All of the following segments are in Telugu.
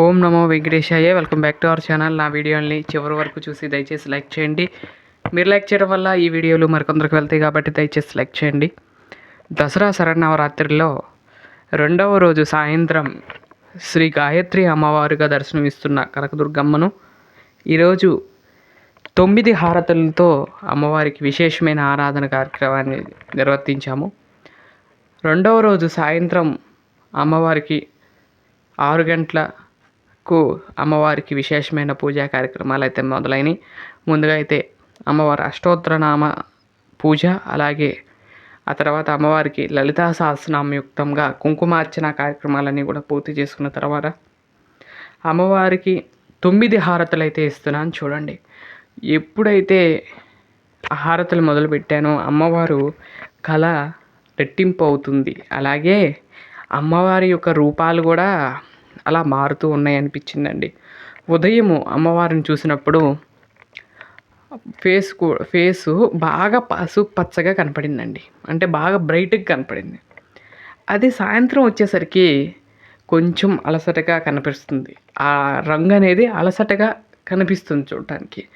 ఓం నమో వెంకటేశాయ. Welcome back to our channel. నా వీడియోని చివరి వరకు చూసి దయచేసి లైక్ చేయండి. మీరు లైక్ చేయడం వల్ల ఈ వీడియోలు మరికొందరికి వెళ్తాయి కాబట్టి దయచేసి లైక్ చేయండి. దసరా శరన్నవరాత్రిలో రెండవ రోజు సాయంత్రం శ్రీ గాయత్రి అమ్మవారుగా దర్శనమిస్తున్న కనకదుర్గమ్మను ఈరోజు తొమ్మిది హారతులతో అమ్మవారికి విశేషమైన ఆరాధన కార్యక్రమాన్ని నిర్వర్తించాము. రెండవ రోజు సాయంత్రం అమ్మవారికి ఆరు గంటల కు అమ్మవారికి విశేషమైన పూజా కార్యక్రమాలు అయితే మొదలైనవి. ముందుగా అయితే అమ్మవారి అష్టోత్తరనామ పూజ అలాగే ఆ తర్వాత అమ్మవారికి లలితా సహస్రనామయుక్తంగా కుంకుమార్చన కార్యక్రమాలన్నీ కూడా పూర్తి చేసుకున్న తర్వాత అమ్మవారికి తొమ్మిది హారతులు అయితే ఇస్తున్నాను చూడండి. ఎప్పుడైతే హారతులు మొదలుపెట్టానో అమ్మవారు కళ రెట్టింపు అవుతుంది. అలాగే అమ్మవారి యొక్క రూపాలు కూడా అలా మారుతూ ఉన్నాయి అనిపించిందండి ఉదయము అమ్మవారిని చూసినప్పుడు ఫేస్ ఫేసు బాగా పసుపు పచ్చగా కనపడిందండి. అంటే బాగా బ్రైట్గా కనపడింది. అది సాయంత్రం వచ్చేసరికి కొంచెం అలసటగా కనిపిస్తుంది. ఆ రంగు అనేది అలసటగా కనిపిస్తుంది చూడటానికి.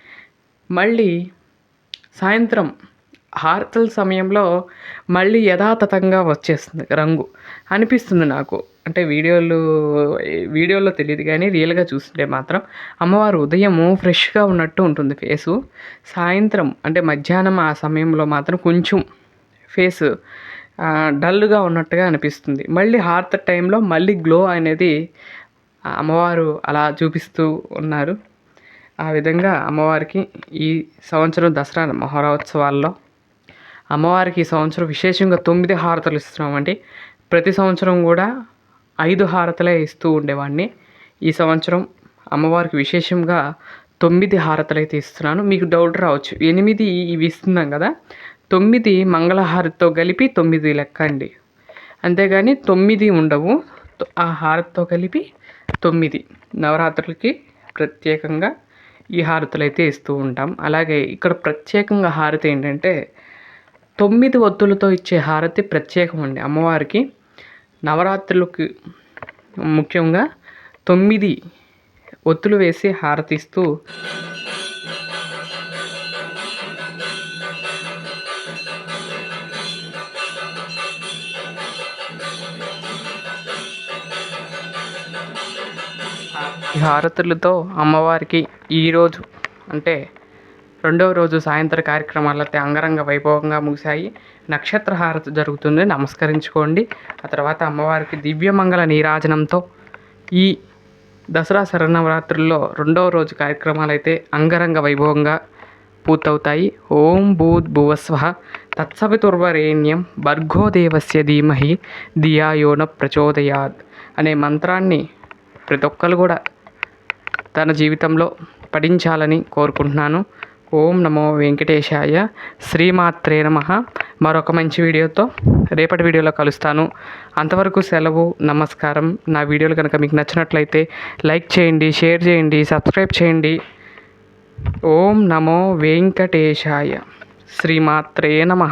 మళ్ళీ సాయంత్రం హారతల సమయంలో మళ్ళీ యథాతథంగా వచ్చేస్తుంది రంగు. అనిపిస్తుంది నాకు. అంటే వీడియోలు వీడియోలో తెలియదు కానీ రియల్గా చూస్తుంటే మాత్రం అమ్మవారు ఉదయము ఫ్రెష్గా ఉన్నట్టు ఉంటుంది ఫేసు. సాయంత్రం అంటే మధ్యాహ్నం ఆ సమయంలో మాత్రం కొంచెం ఫేస్ డల్గా ఉన్నట్టుగా అనిపిస్తుంది. మళ్ళీ హారత టైంలో మళ్ళీ గ్లో అనేది అమ్మవారు అలా చూపిస్తూ ఉన్నారు. ఆ విధంగా అమ్మవారికి ఈ సంవత్సరం దసరా మహోత్సవాల్లో అమ్మవారికి ఈ సంవత్సరం విశేషంగా తొమ్మిది హారతలు ఇస్తున్నామండి. ప్రతి సంవత్సరం కూడా ఐదు హారతలే ఇస్తూ ఉండేవాడిని ఈ సంవత్సరం అమ్మవారికి విశేషంగా తొమ్మిది హారతలు అయితే ఇస్తున్నాను. మీకు డౌట్ రావచ్చు. ఎనిమిది ఇవి ఇస్తున్నాం కదా. తొమ్మిది మంగళహారతితో కలిపి తొమ్మిది లెక్క అండి అంతేగాని తొమ్మిది ఉండవు. ఆ హారతితో కలిపి తొమ్మిది. నవరాత్రులకి ప్రత్యేకంగా ఈ హారతులు అయితే ఇస్తూ ఉంటాం. అలాగే ఇక్కడ ప్రత్యేకంగా హారతి ఏంటంటే తొమ్మిది ఒత్తులతో ఇచ్చే హారతి ప్రత్యేకం అండి అమ్మవారికి. నవరాత్రులకు ముఖ్యంగా తొమ్మిది ఒత్తులు వేసి హారతిస్తూ ఈ హారతులతో అమ్మవారికి ఈరోజు అంటే రెండవ రోజు సాయంత్ర కార్యక్రమాలు అయితే అంగరంగ వైభవంగా ముగిశాయి. నక్షత్ర హారతి జరుగుతుంది. నమస్కరించుకోండి. ఆ తర్వాత అమ్మవారికి దివ్యమంగళ నీరాజనంతో ఈ దసరా శరణవరాత్రుల్లో రెండవ రోజు కార్యక్రమాలు అయితే అంగరంగ వైభవంగా పూర్తవుతాయి. ఓం భూత్ భువస్వ తత్సవితుర్వరేణ్యం భర్గోదేవస్య ధీమహి దియాయోన ప్రచోదయాద్ అనే మంత్రాన్ని ప్రతి ఒక్కరు కూడా తన జీవితంలో పఠించాలని కోరుకుంటున్నాను. ఓం నమో వెంకటేశాయ శ్రీమాత్రే నమ. మరొక మంచి వీడియోతో రేపటి వీడియోలో కలుస్తాను. అంతవరకు సెలవు నమస్కారం. నా వీడియోలు కనుక మీకు నచ్చినట్లయితే లైక్ చేయండి షేర్ చేయండి సబ్స్క్రైబ్ చేయండి. ఓం నమో వెంకటేశాయ శ్రీమాత్రే నమ.